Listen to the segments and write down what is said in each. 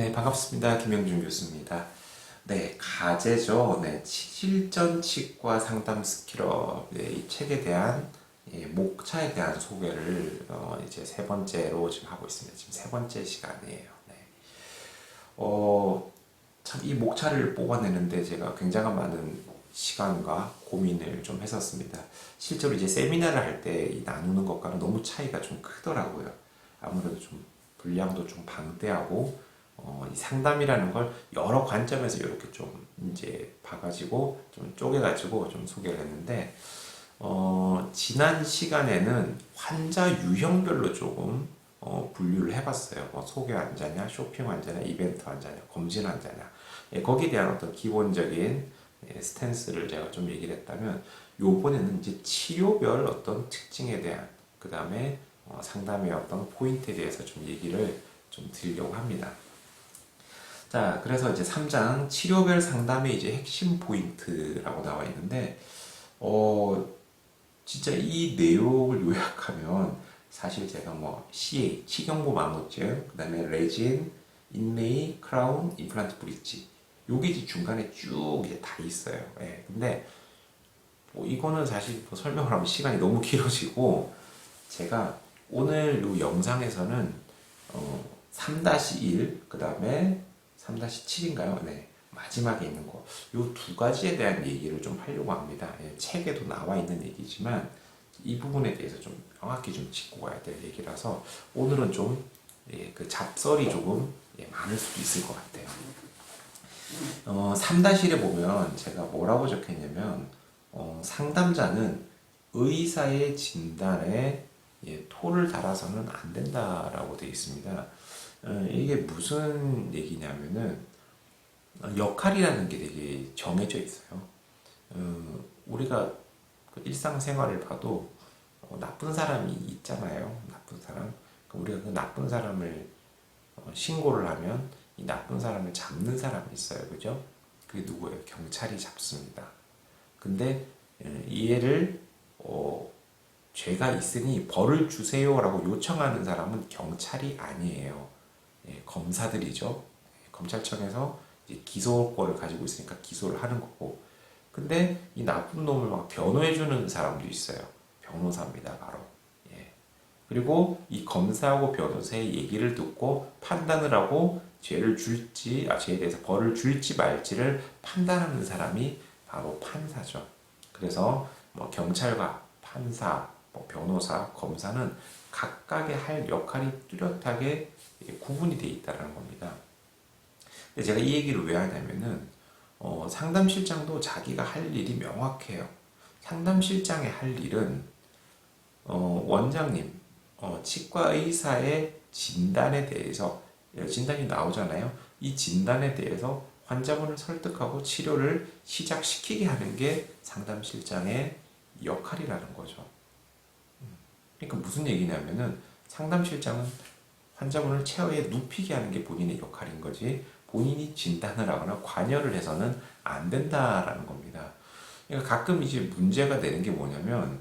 네, 반갑습니다. 김영준 교수입니다. 네, 가제죠. 네, 실전 치과 상담 스킬업 네, 이 책에 대한 예, 목차에 대한 소개를 어, 이제 세 번째로 지금 하고 있습니다. 지금 세 번째 시간이에요. 네. 어, 참 이 목차를 뽑아내는데 제가 굉장한 많은 시간과 고민을 좀 했었습니다. 실제로 이제 세미나를 할 때 나누는 것과는 너무 차이가 좀 크더라고요. 아무래도 좀 분량도 좀 방대하고 어, 이 상담이라는 걸 여러 관점에서 이렇게 좀 이제 봐가지고 좀 쪼개가지고 좀 소개를 했는데 어, 지난 시간에는 환자 유형별로 조금 어, 분류를 해봤어요. 뭐 소개 환자냐, 쇼핑 환자냐, 이벤트 환자냐, 검진 환자냐. 예, 거기에 대한 어떤 기본적인 예, 스탠스를 제가 좀 얘기를 했다면 요번에는 이제 치료별 어떤 특징에 대한 그 다음에 어, 상담의 어떤 포인트에 대해서 좀 얘기를 좀 드리려고 합니다. 자, 그래서 이제 3장 치료별 상담의 이제 핵심 포인트라고 나와 있는데, 어, 진짜 이 내용을 요약하면 사실 제가 뭐 CA, 치경부 망우증, 그 다음에 레진, 인레이, 크라운, 임플란트 브릿지, 요게 이제 중간에 쭉 이제 다 있어요. 예, 근데 뭐 이거는 사실 뭐 설명을 하면 시간이 너무 길어지고, 제가 오늘 요 영상에서는 어, 3-1, 그 다음에 3-7인가요? 네. 마지막에 있는 거. 요 두 가지에 대한 얘기를 좀 하려고 합니다. 예, 책에도 나와 있는 얘기지만 이 부분에 대해서 좀 명확히 좀 짚고 가야 될 얘기라서 오늘은 좀, 예, 그 잡설이 조금 예, 많을 수도 있을 것 같아요. 어, 3-1에 보면 제가 뭐라고 적혀있냐면, 어, 상담자는 의사의 진단에 예, 토를 달아서는 안 된다라고 되어 있습니다. 어, 이게 무슨 얘기냐면은 어, 역할이라는 게 되게 정해져 있어요. 어, 우리가 그 일상생활을 봐도 어, 나쁜 사람이 있잖아요. 나쁜 사람. 그 우리가 그 나쁜 사람을 어, 신고를 하면 이 나쁜 사람을 잡는 사람이 있어요. 그죠? 그게 누구예요? 경찰이 잡습니다. 근데 예, 이해를 어, 죄가 있으니 벌을 주세요라고 요청하는 사람은 경찰이 아니에요. 예, 검사들이죠. 예, 검찰청에서 기소권을 가지고 있으니까 기소를 하는 거고. 근데 이 나쁜 놈을 막 변호해주는 사람도 있어요. 변호사입니다, 바로. 예. 그리고 이 검사하고 변호사의 얘기를 듣고 판단을 하고 죄를 줄지, 아, 죄에 대해서 벌을 줄지 말지를 판단하는 사람이 바로 판사죠. 그래서 뭐 경찰과 판사, 뭐 변호사, 검사는 각각의 할 역할이 뚜렷하게 구분이 돼 있다는 겁니다. 근데 제가 이 얘기를 왜 하냐면은 어, 상담실장도 자기가 할 일이 명확해요. 상담실장의 할 일은 어, 원장님, 어, 치과 의사의 진단에 대해서 진단이 나오잖아요. 이 진단에 대해서 환자분을 설득하고 치료를 시작시키게 하는 게 상담실장의 역할이라는 거죠. 그러니까 무슨 얘기냐면은 상담실장은 환자분을 체어에 눕히게 하는 게 본인의 역할인 거지 본인이 진단을 하거나 관여를 해서는 안 된다라는 겁니다. 그러니까 가끔 이제 문제가 되는 게 뭐냐면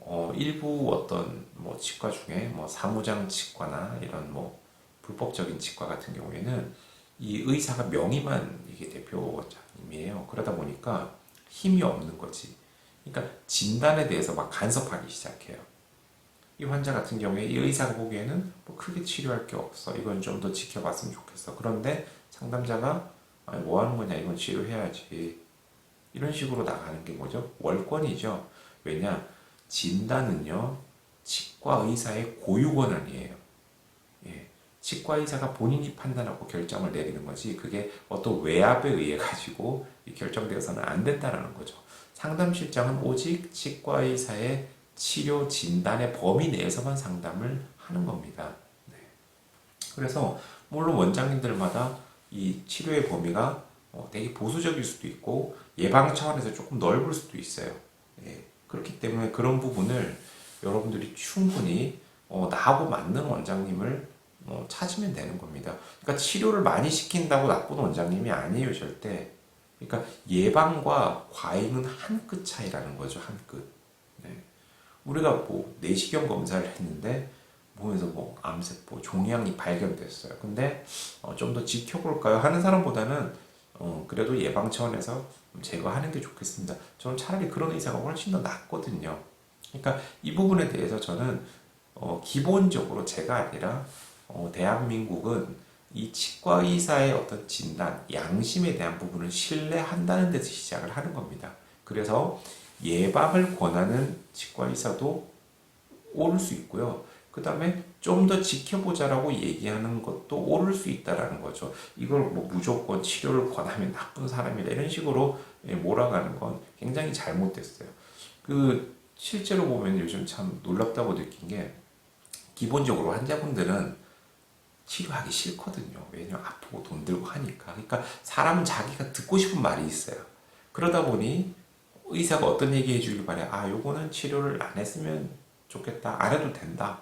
어, 일부 어떤 뭐 치과 중에 뭐 사무장 치과나 이런 뭐 불법적인 치과 같은 경우에는 이 의사가 명의만 이게 대표자님이에요. 그러다 보니까 힘이 없는 거지. 그러니까 진단에 대해서 막 간섭하기 시작해요. 이 환자 같은 경우에 이 의사가 보기에는 뭐 크게 치료할 게 없어. 이건 좀 더 지켜봤으면 좋겠어. 그런데 상담자가 아니, 뭐 하는 거냐? 이건 치료해야지. 이런 식으로 나가는 게 뭐죠? 월권이죠. 왜냐? 진단은요, 치과 의사의 고유 권한이에요. 예. 치과 의사가 본인이 판단하고 결정을 내리는 거지, 그게 어떤 외압에 의해 가지고 결정되어서는 안 된다는 거죠. 상담실장은 오직 치과 의사의 치료 진단의 범위 내에서만 상담을 하는 겁니다. 네. 그래서 물론 원장님들마다 이 치료의 범위가 어, 되게 보수적일 수도 있고 예방 차원에서 조금 넓을 수도 있어요. 예. 그렇기 때문에 그런 부분을 여러분들이 충분히 어, 나하고 맞는 원장님을 어, 찾으면 되는 겁니다. 그러니까 치료를 많이 시킨다고 나쁜 원장님이 아니에요, 절대. 그러니까 예방과 과잉은 한 끗 차이라는 거죠, 한 끗. 네. 우리가 뭐 내시경 검사를 했는데 보면서 뭐 암세포, 종양이 발견됐어요. 근데 어, 좀 더 지켜볼까요? 하는 사람보다는 어, 그래도 예방 차원에서 제거하는 게 좋겠습니다. 저는 차라리 그런 의사가 훨씬 더 낫거든요. 그러니까 이 부분에 대해서 저는 어, 기본적으로 제가 아니라 어, 대한민국은 이 치과 의사의 어떤 진단, 양심에 대한 부분을 신뢰한다는 데서 시작을 하는 겁니다. 그래서 예방을 권하는 치과 의사도 오를 수 있고요. 그 다음에 좀 더 지켜보자라고 얘기하는 것도 오를 수 있다라는 거죠. 이걸 뭐 무조건 치료를 권하면 나쁜 사람이다 이런 식으로 예, 몰아가는 건 굉장히 잘못됐어요. 그 실제로 보면 요즘 참 놀랍다고 느낀 게 기본적으로 환자분들은 치료하기 싫거든요. 왜냐면 아프고 돈 들고 하니까. 그러니까 사람은 자기가 듣고 싶은 말이 있어요. 그러다 보니 의사가 어떤 얘기 해주길 바래. 아, 요거는 치료를 안 했으면 좋겠다. 안 해도 된다.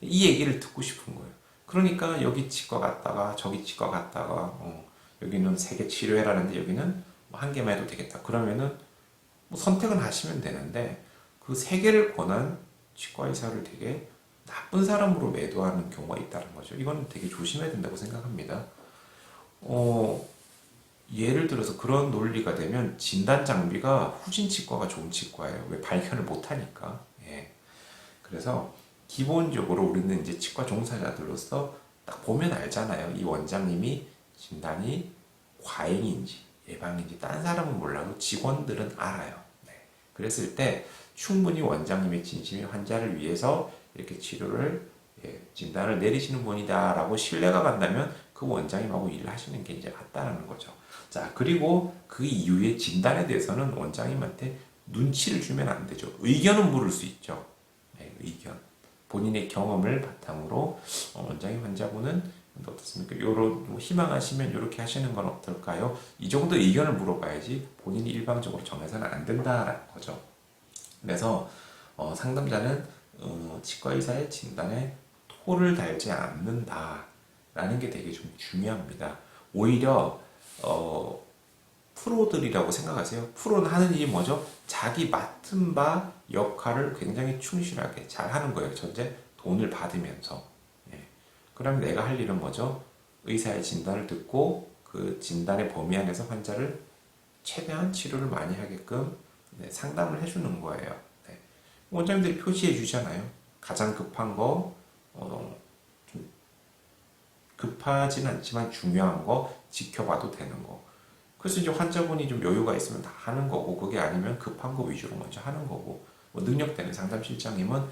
이 얘기를 듣고 싶은 거예요. 그러니까 여기 치과 갔다가 저기 치과 갔다가 어, 여기는 세 개 치료해라는데 여기는 뭐 한 개만 해도 되겠다. 그러면은 뭐 선택은 하시면 되는데 그 세 개를 권한 치과 의사를 되게 나쁜 사람으로 매도하는 경우가 있다는 거죠. 이건 되게 조심해야 된다고 생각합니다. 어, 예를 들어서 그런 논리가 되면 진단 장비가 후진 치과가 좋은 치과예요. 왜 발견을 못 하니까. 예. 그래서 기본적으로 우리는 이제 치과 종사자들로서 딱 보면 알잖아요. 이 원장님이 진단이 과잉인지 예방인지 딴 사람은 몰라도 직원들은 알아요. 네. 그랬을 때 충분히 원장님의 진심이 환자를 위해서 이렇게 치료를 예, 진단을 내리시는 분이다라고 신뢰가 간다면 그 원장님하고 일을 하시는 게 이제 맞다라는 거죠. 자 그리고 그 이후에 진단에 대해서는 원장님한테 눈치를 주면 안 되죠. 의견은 물을 수 있죠. 네, 의견. 본인의 경험을 바탕으로 어, 원장님 환자분은 어떻습니까? 요런 뭐 희망하시면 이렇게 하시는 건 어떨까요? 이 정도 의견을 물어봐야지 본인이 일방적으로 정해서는 안 된다라는 거죠. 그래서 어, 상담자는 어, 치과 의사의 진단에 토를 달지 않는다 라는 게 되게 좀 중요합니다. 오히려 어, 프로들이라고 생각하세요. 프로는 하는 일이 뭐죠? 자기 맡은 바 역할을 굉장히 충실하게 잘 하는 거예요. 전제 돈을 받으면서. 예. 그럼 내가 할 일은 뭐죠? 의사의 진단을 듣고 그 진단의 범위 안에서 환자를 최대한 치료를 많이 하게끔 네, 상담을 해주는 거예요. 네. 원장님들이 표시해 주잖아요. 가장 급한 거, 어, 좀 급하진 않지만 중요한 거 지켜봐도 되는 거. 그래서 이제 환자분이 좀 여유가 있으면 다 하는 거고, 그게 아니면 급한 거 위주로 먼저 하는 거고, 뭐 능력되는 상담 실장님은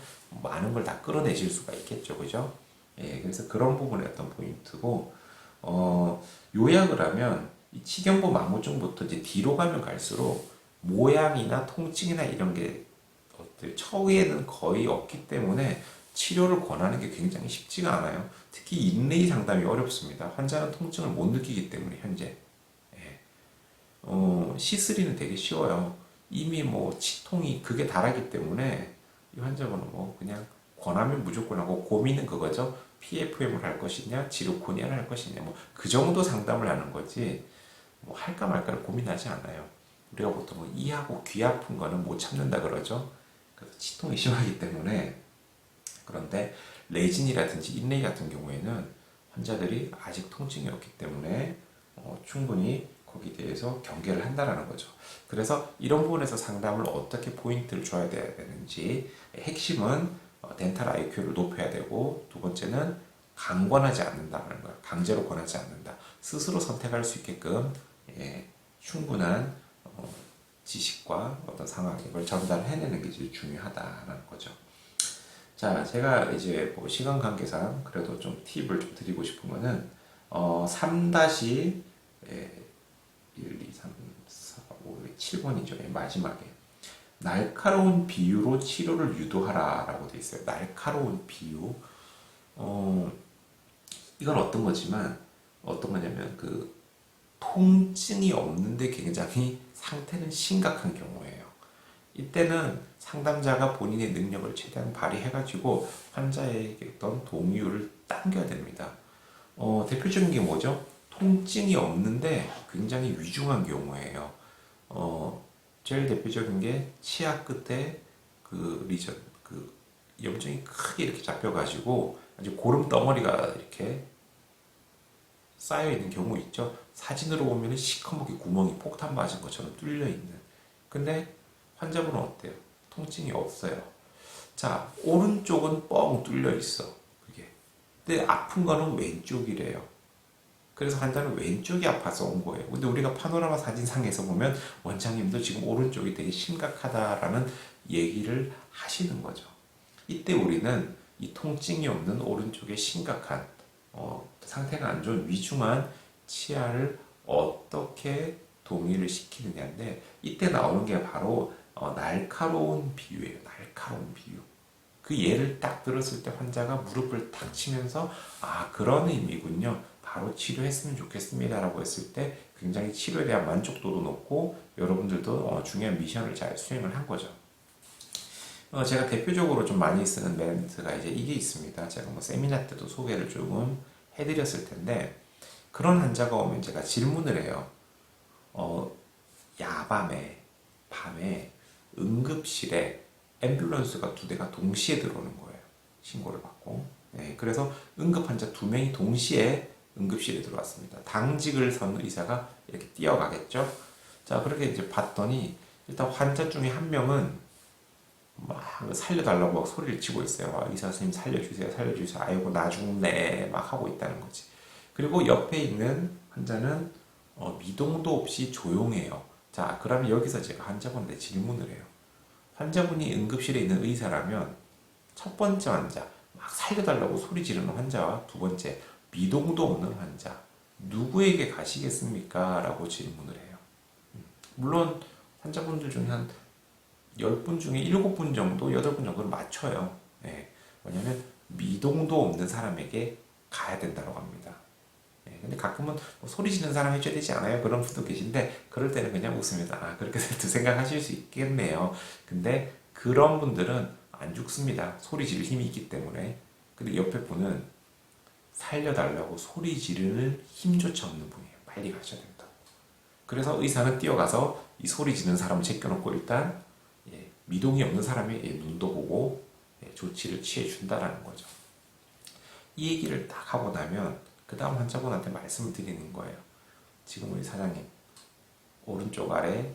많은 걸 다 끌어내실 수가 있겠죠, 그죠? 예, 그래서 그런 부분의 어떤 포인트고, 어, 요약을 하면 이 치경보 망우증부터 이제 뒤로 가면 갈수록 모양이나 통증이나 이런 게 어때 처우에는 거의 없기 때문에 치료를 권하는 게 굉장히 쉽지가 않아요. 특히 인레이 상담이 어렵습니다. 환자는 통증을 못 느끼기 때문에 현재. 예. 어, C3는 되게 쉬워요. 이미 뭐 치통이 극에 달하기 때문에 이 환자분은 뭐 그냥 권하면 무조건 하고 고민은 그거죠. PFM을 할 것이냐, 지루코니아를 할 것이냐, 뭐 그 정도 상담을 하는 거지. 뭐 할까 말까를 고민하지 않아요. 우리가 보통 뭐 이하고 귀 아픈 거는 못 참는다 그러죠. 그래서 치통이 심하기 때문에 그런데 레진이라든지 인레이 같은 경우에는 환자들이 아직 통증이 없기 때문에 어, 충분히 거기에 대해서 경계를 한다라는 거죠. 그래서 이런 부분에서 상담을 어떻게 포인트를 줘야 되는지 핵심은 어, 덴탈 IQ를 높여야 되고 두 번째는 강권하지 않는다는 거예요. 강제로 권하지 않는다. 스스로 선택할 수 있게끔 예, 충분한 어, 지식과 어떤 상황 이걸 전달해내는 게 제일 중요하다라는 거죠. 자, 제가 이제 뭐 시간 관계상 그래도 좀 팁을 좀 드리고 싶은 거는 어, 3 다시 예, 1, 2, 3, 4, 5, 7번이죠. 예, 마지막에 날카로운 비유로 치료를 유도하라라고 돼 있어요. 날카로운 비유. 어, 이건 어떤 거지만 어떤 거냐면 그 통증이 없는데 굉장히 상태는 심각한 경우예요. 이때는 상담자가 본인의 능력을 최대한 발휘해가지고 환자에게 어떤 동의를 당겨야 됩니다. 어, 대표적인 게 뭐죠? 통증이 없는데 굉장히 위중한 경우예요. 어, 제일 대표적인 게 치아 끝에 그 리전, 그 염증이 크게 이렇게 잡혀가지고 아주 고름 덩어리가 이렇게 쌓여 있는 경우 있죠. 사진으로 보면 시커멓게 구멍이 폭탄 맞은 것처럼 뚫려 있는. 근데 환자분은 어때요? 통증이 없어요. 자, 오른쪽은 뻥 뚫려 있어. 그게. 근데 아픈 거는 왼쪽이래요. 그래서 환자는 왼쪽이 아파서 온 거예요. 근데 우리가 파노라마 사진상에서 보면 원장님도 지금 오른쪽이 되게 심각하다라는 얘기를 하시는 거죠. 이때 우리는 이 통증이 없는 오른쪽에 심각한 어, 상태가 안 좋은 위중한 치아를 어떻게 동의를 시키느냐인데 이때 나오는 게 바로 어, 날카로운 비유예요. 날카로운 비유. 그 예를 딱 들었을 때 환자가 무릎을 탁 치면서 아 그런 의미군요. 바로 치료했으면 좋겠습니다라고 했을 때 굉장히 치료에 대한 만족도도 높고 여러분들도 어, 중요한 미션을 잘 수행을 한 거죠. 어, 제가 대표적으로 좀 많이 쓰는 멘트가 이제 이게 있습니다. 제가 뭐 세미나 때도 소개를 조금 해드렸을 텐데 그런 환자가 오면 제가 질문을 해요. 어, 야밤에 밤에 응급실에 앰뷸런스가 두 대가 동시에 들어오는 거예요. 신고를 받고. 네, 그래서 응급 환자 두 명이 동시에 응급실에 들어왔습니다. 당직을 선 의사가 이렇게 뛰어가겠죠. 자, 그렇게 이제 봤더니 일단 환자 중에 한 명은 막 살려달라고 막 소리를 치고 있어요. 아, 의사 선생님 살려주세요, 살려주세요. 아이고 나 죽네 막 하고 있다는 거지. 그리고 옆에 있는 환자는 어, 미동도 없이 조용해요. 자, 그러면 여기서 제가 환자분한테 질문을 해요. 환자분이 응급실에 있는 의사라면 첫 번째 환자 막 살려달라고 소리 지르는 환자와 두 번째 미동도 없는 환자 누구에게 가시겠습니까? 라고 질문을 해요. 음, 물론 환자분들 중에 한 10분 중에 7분 정도, 8분 정도를 맞춰요. 예. 왜냐면 미동도 없는 사람에게 가야 된다고 합니다. 예. 근데 가끔은 뭐 소리 지르는 사람 해줘야 되지 않아요? 그런 분도 계신데 그럴 때는 그냥 웃습니다. 아, 그렇게 생각하실 수 있겠네요. 근데 그런 분들은 안 죽습니다. 소리 지를 힘이 있기 때문에. 근데 옆에 분은 살려달라고 소리 지르는 힘조차 없는 분이에요. 빨리 가셔야 된다고. 그래서 의사는 뛰어가서 이 소리 지르는 사람을 제껴놓고 일단 예, 미동이 없는 사람의 예, 눈도 보고 예, 조치를 취해 준다라는 거죠. 이 얘기를 딱 하고 나면 그 다음 환자분한테 말씀을 드리는 거예요. 지금 우리 사장님 오른쪽 아래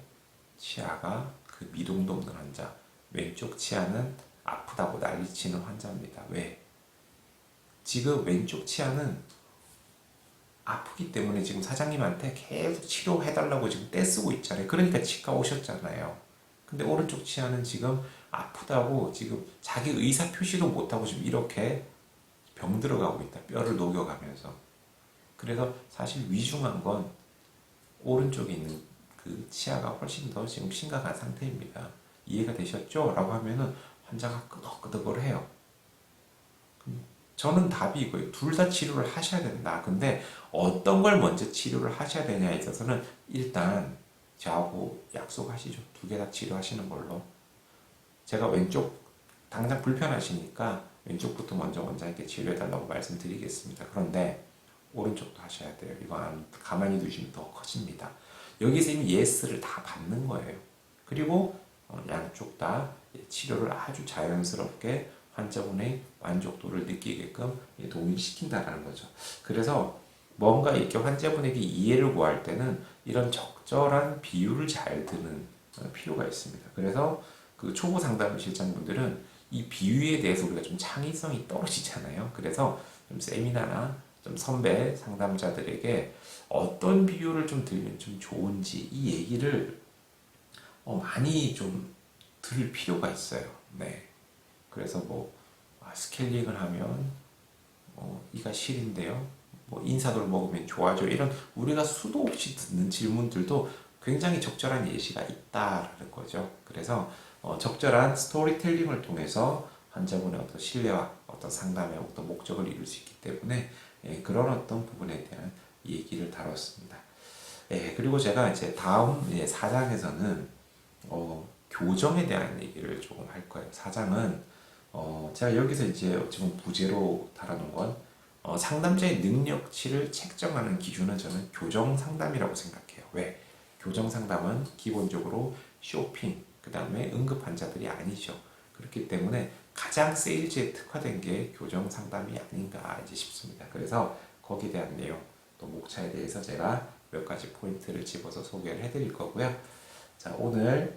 치아가 그 미동도 없는 환자, 왼쪽 치아는 아프다고 난리치는 환자입니다. 왜? 지금 왼쪽 치아는 아프기 때문에 지금 사장님한테 계속 치료해달라고 지금 떼쓰고 있잖아요. 그러니까 치과 오셨잖아요. 근데 오른쪽 치아는 지금 아프다고 지금 자기 의사 표시도 못하고 지금 이렇게 병 들어가고 있다. 뼈를 녹여가면서. 그래서 사실 위중한 건 오른쪽에 있는 그 치아가 훨씬 더 지금 심각한 상태입니다. 이해가 되셨죠? 라고 하면은 환자가 끄덕끄덕을 해요. 저는 답이 이거예요. 둘 다 치료를 하셔야 된다. 근데 어떤 걸 먼저 치료를 하셔야 되냐에 있어서는 일단 저하고 약속하시죠. 두 개 다 치료하시는 걸로. 제가 왼쪽 당장 불편하시니까 왼쪽부터 먼저 원장님께 치료해달라고 말씀드리겠습니다. 그런데 오른쪽도 하셔야 돼요. 이거 안 가만히 두시면 더 커집니다. 여기서 이미 예스를 다 받는 거예요. 그리고 어, 양쪽 다 치료를 아주 자연스럽게 환자분의 만족도를 느끼게끔 동의시킨다라는 거죠. 그래서 뭔가 이렇게 환자분에게 이해를 구할 때는 이런 적절한 비율을 잘 드는 어, 필요가 있습니다. 그래서 그 초보 상담 실장분들은 이 비유에 대해서 우리가 좀 창의성이 떨어지잖아요. 그래서 좀 세미나나 좀 선배 상담자들에게 어떤 비유를 좀 들면 좀 좋은지 이 얘기를 어, 많이 좀 들을 필요가 있어요. 네. 그래서 뭐 아, 스케일링을 하면 뭐 이가 실인데요. 뭐 인사도를 먹으면 좋아져 이런 우리가 수도 없이 듣는 질문들도 굉장히 적절한 예시가 있다라는 거죠. 그래서 어, 적절한 스토리텔링을 통해서 환자분의 어떤 신뢰와 어떤 상담의 어떤 목적을 이룰 수 있기 때문에 예, 그런 어떤 부분에 대한 얘기를 다뤘습니다. 예, 그리고 제가 이제 다음 예, 사장에서는 어, 교정에 대한 얘기를 조금 할 거예요. 사장은 어, 제가 여기서 이제 지금 부제로 달아놓은 건 어, 상담자의 능력치를 책정하는 기준은 저는 교정 상담이라고 생각해요. 왜? 교정 상담은 기본적으로 쇼핑, 그 다음에 응급 환자들이 아니죠. 그렇기 때문에 가장 세일즈에 특화된 게 교정 상담이 아닌가 이제 싶습니다. 그래서 거기에 대한 내용 또 목차에 대해서 제가 몇 가지 포인트를 집어서 소개를 해드릴 거고요. 자 오늘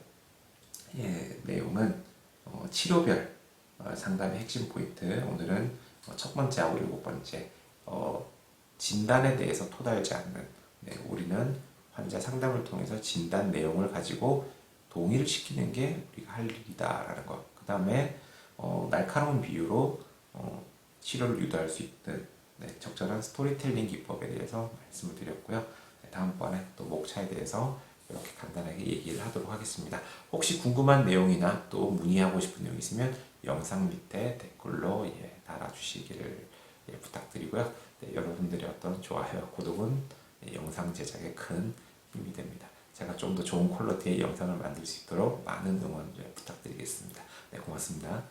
예, 내용은 어, 치료별 어, 상담의 핵심 포인트 오늘은 어, 첫 번째하고 일곱 번째 어, 진단에 대해서 토달지 않는 네, 우리는 환자 상담을 통해서 진단 내용을 가지고 동의를 시키는 게 우리가 할 일이다라는 것. 그 다음에 어, 날카로운 비유로 어, 치료를 유도할 수 있는 네, 적절한 스토리텔링 기법에 대해서 말씀을 드렸고요. 네, 다음번에 또 목차에 대해서 이렇게 간단하게 얘기를 하도록 하겠습니다. 혹시 궁금한 내용이나 또 문의하고 싶은 내용 있으면 영상 밑에 댓글로 예, 달아주시기를 예, 부탁드리고요. 네, 여러분들의 어떤 좋아요, 구독은 예, 영상 제작에 큰 힘이 됩니다. 제가 좀 더 좋은 퀄리티의 영상을 만들 수 있도록 많은 응원 예, 부탁드리겠습니다. 네, 고맙습니다.